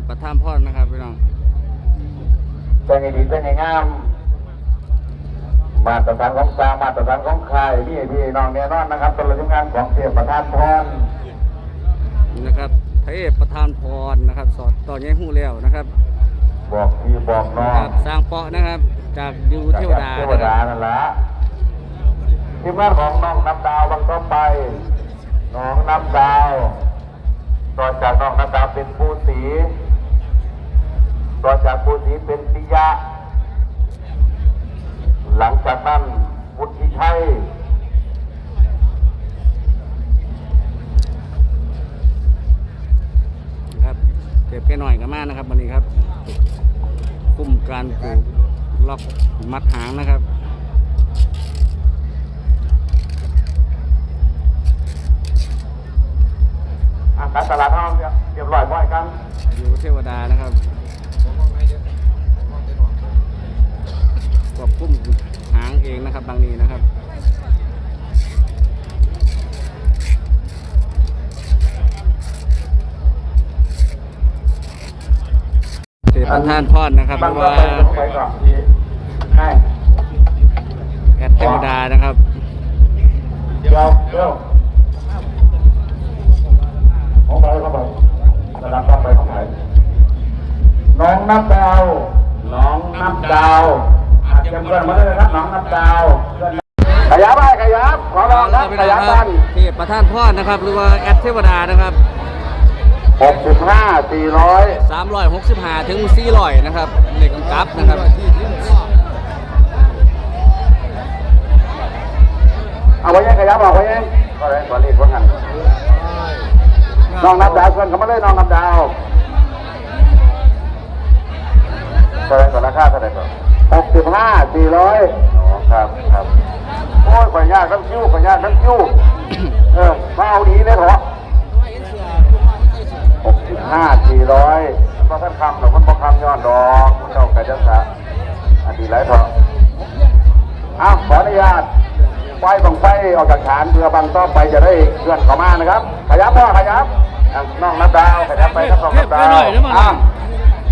พประท่ามพรนะครับพี่น้องเป็นไงดีเป็นไงงาม มาตรฐานของสร้างมาตรฐานของใครพี่พี่น้องแน่นอนนะครับตลอดทุกงานของเสียประธานพรนะครับเทพประธานพรนะครับ สอดต่อแย่หูแล้วนะครับ บอกพี่บอกน้อคงรับสร้างเปาะนะครับ จากยูเทวดาเทวนะคดารับนั่นแหละทีมงานของน้องน้ำดาวบางต้นไปน้องน้ำดาวต่อจากน้องน้ำดาวเป็นผู้ สีต่อจากผู้สีเป็นปิยะ หลังจากนั้นวุฒิชัยนะครับเก็บแค่หน่อยก็มากนะครับวันนี้ครับคุมการปลูกล็อกมัดหางนะครับอะการตลาดห้องเนี่ย เรียบร้อยบ่อยกันยูเทวดานะครับควบคุมหางเองนะครับบางนี้นะครับเทพประธานพรนะครับหบารืงอก็ว่าไปลงไปก่อนดีให้แอดเทวดานะครับเดี๋ยวเดี๋ยวของไปเข้า ไประดับเข้าไปเข้าไปน้องน้ำดาวน้องน้ำดาวอาจจะเพื่อนมาเลยนะครับน้องน้ำดาวขยับไปขยับขอร้องครับขยับคกัรันเทพประธานพรนะครับ หรือว่าแอดเทวดานะครับหกสิบห้าสี่ร้อย365ถึง400นะครับเหล็กกำกับนะครับเอาไปยังขยับออกไปยังก็เลยขอรีบคนหัน น้องน้ำดาวเพื่อนเขามาเลยน้องน้ำดาวเท่าไหรก่อนราคาเท่าไหรก่อนหกสิบห้าสี่ร้อยอ๋อครับครับโอ้ยข่อยยากทั้งคิ้วข่อยยากทั้งคิ้วเออมาเอาดีเลยเถอะหกสิบห้าสี่ร้อยพอท่านคำหรอกมันพอคำย้อนดอกมันเจ้ากระจังสะอันดีไรเถอะอ้าวขออนุญาตไฟบังไฟออกจากฐานเพื่อบังต่อไปจะได้เคลื่อนเข้ามานะครับ ขยับพ่อขยับอะ น้องนับดาวขยับไปครับน้องนับดาวอ้าว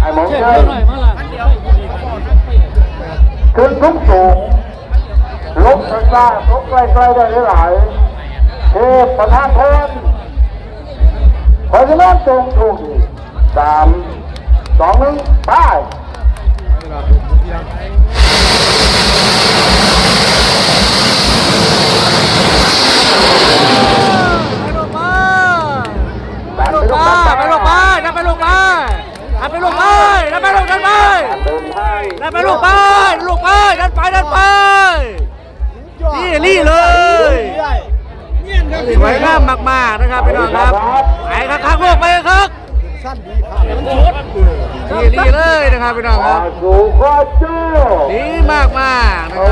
ไอ้หมงเชิขึ้นทุกสูงลุกข้างล่างลุกใกล้ๆได้หลายเทพประธานพรขอจะนั่งตรงถูกสามสองหนึ่งไป ไปลงไปลงไปดันไปดันไปนี่รี่เลยสวยงามมากๆนะครับพี่น้องครับไปครับข้างโลกไปครับนี่รี่เลยนะครับพี่น้องคอารับสูโคโจ้ดีมากมากๆนะเอ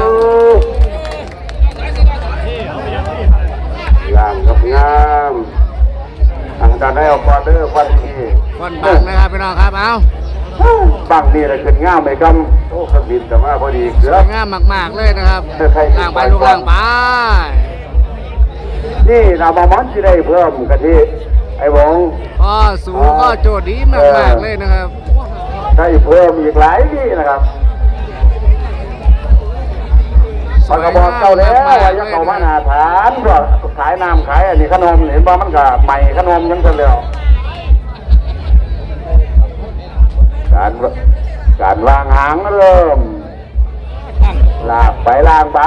ครับองามกับงามทางการได้เอาควอเดอร์ควันทีควันบังนะครับพี่น้องครับเอา บังนี่อะไรขึ้นงามไปกำโอ้ขบินแต่ว่าพอดีเกืสอวบ ยงามมาก ๆ เลยนะครับล่างไปลูกล่างไปนี่เรามามอนที่ได้เพิ่มกะทิไอ้วงก็สูงก็โจทย์ดีมาก ๆ เลยนะครับได้เพิ่มอีกหลายที่นะครับปากกระบอกเจ้าแล้วว่ายังเอามาหนาฐานก็ขายน้ำขายอันนี้ขนมเห็นว่ามันก็ใหม่ขนมยังจะเร็วการางหางเริ่มลากไปลากไป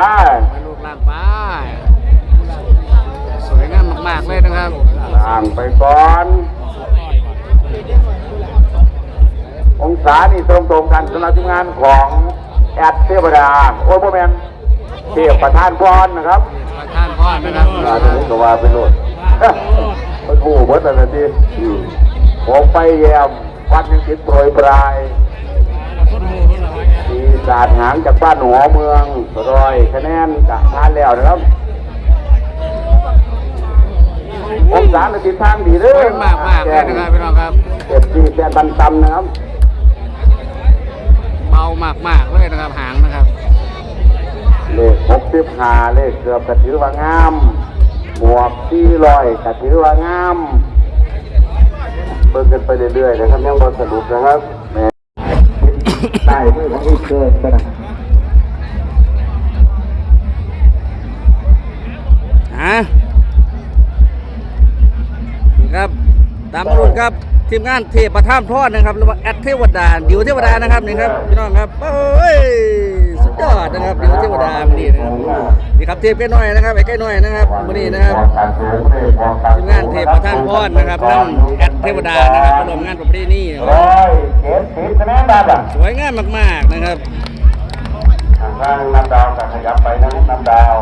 ไปลูกล่างไปสวยงามมากๆเลยนะครับลางไปก่อน องศานี่ตรงตรงๆกันสำหรับทีมงานของแอดเทวดาโอ้ยโมแมนเทพประธานพรนะครับประธานพรนะครับอาตรงนี้ก็ว่าไปโลดมันหูเบิดแต่ละทีผมไปแยมวัดยังคิดโปรยปลายมี ศาสตร์หางจากบ้านหัวเมืองรอยคะแนนกะทานแล้วนะครับองศาในทิศทางดีเลสวยยมากมากๆเลยนะครับพี่น้องครับเจ็บที่แสนบันตำนะครับเบามากมากๆเลยนะครับหางนะครับ เลขหกสิบห้าเลขเกือบกระถือว่างามหมวกที่ลอยกระถือว่างามเบิ่งกันไปเรื่อยๆนะครับยังบอสรุปนะครับแหม่ ใต้มือของอีกเกินไปนะฮะครับ ตามมาลุ้นครับ ทีมงานเทพประท่ามทอดนะครับหรือว่าแอดเทวดาดิวเทวดานะครับนี่ครับพี่น้องครับโอ้ยสุดยอดนะครับดิวเทวดามื้อนี่นะครับนี่ครับเทพใกล้น้อยนะครับไอ้ใกล้น้อยนะครับมื้อนี้นะครับทีมงานเทพประท่านพรนะครับนั่งแอดเทวดานะครับมาร่วมงานประเพณี คะแนนได้ป่ะสวยงามมากๆนะครับทางน้ำดาวกับขยับไปนะน้ำดาว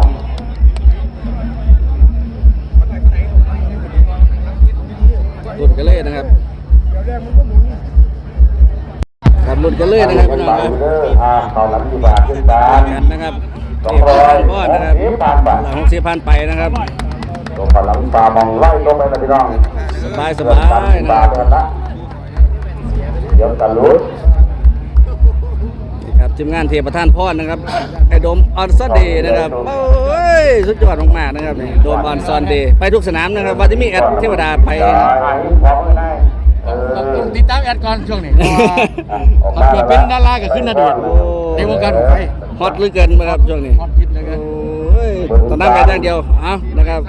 ลุ้นกันเลยนะครับครับลุ้นกันเลยนะครับพี่น้องครับเด้ออ่าเขาหลังที่บาทขึ้นบาทกันนะครับเทพประท่านพรนะครับหลังเสียพันไปนะครับตัวพลังตามองไล่ลงไปนะพี่น้องสบายสบายนะบาคทรับเท่านั้นเดี๋ยวกันลุ้นนี่ครับ ทีมงานเทพประท่านพรนะครับไอ้โดมออนซอนเดย์นะครับโอ้ยสุดยอดมากๆนะครับนี่โดมออนซอนเดย์ไปทุกสนามนะครับว่าจะมีแอดเทวดาไปหายของไม่ได้เออต้องติดตามแอดก่อนช่วงนี้ออกถ้าเกิดเป็นดาราก็ขึ้นนาเดชน์โอ้ในวงการของไฟฮอตเหลือเกินนะครับช่วงนี้ฮอตฮิตเหลือเกินโอ้ยตอนนั้นไปอย่างเดียวเอานะครับ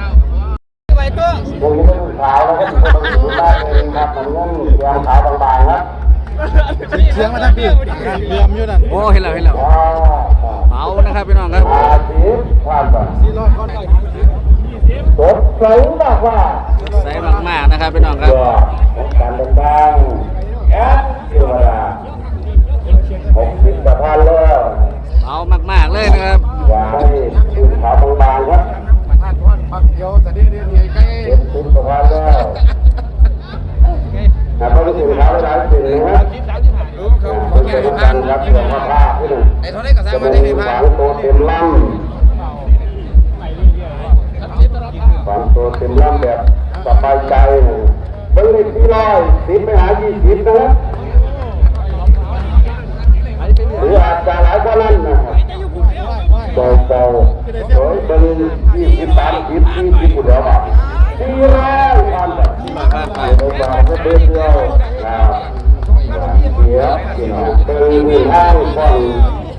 พวกนี้ก็ขาวแล้วก็ต้องดูได้เลยครับมันเงินเสียงขาวบางๆนะเสียงมาทั้งปีเรียมอยู่นั่นโอ้เห็นแล้วเห็นแล้วว้าวเมานะครับพี่น้องครับอาทิตย์ผ่านไปสดใสมากว่าใส่มากๆนะครับพี่น้องครับเพื่อของการดังๆแอดเทวดาหกสิบกว่าท่านแล้วเมามากๆเลยนะครับวางให้ขึ้นขาวบางๆครับท่านพ่อนปักเดียวแต่เดียวเดียวใกล้เจ็ดสิบกว่าท่านแล้วนะเพราะรู้สึกขาวหลายๆสิ่งนะครับรู้ เขาเป็นแก่เรื่องท่านรับเรื่องว่าผ้าที่หนึ่งไอ้เท่านี้ก็สร้างมาเป็ได้นไงฝัพางโตเต็มลำฝังโตเต็มลำแบบสบายใจเบิ้งเลขที่ร้อยสิบไปหายี่สิบนะหรืออาจจะหลายกว่านั้นนะครับเบาเบาๆโดยเบิ้งยี่สิบสามสิบสี่สิบผู้เดียวแบบสี่ร้อยพันแบบมาครับไปเบาเบาๆก็เบิ้งเดียวครับเสียพี่น้องเบิ้ง มีห้างฟัง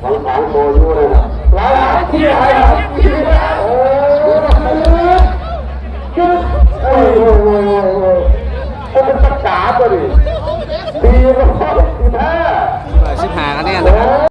ของขังโตอยู่นะครับหลายหลายที่ไหนที่โอ้โอ้ยโอ้ยโอ้ยโอ้ยโอ้ยเป็นประกาศตัวนี้ปีร้อยสิบห้าสิบหาคะแนนนะครับ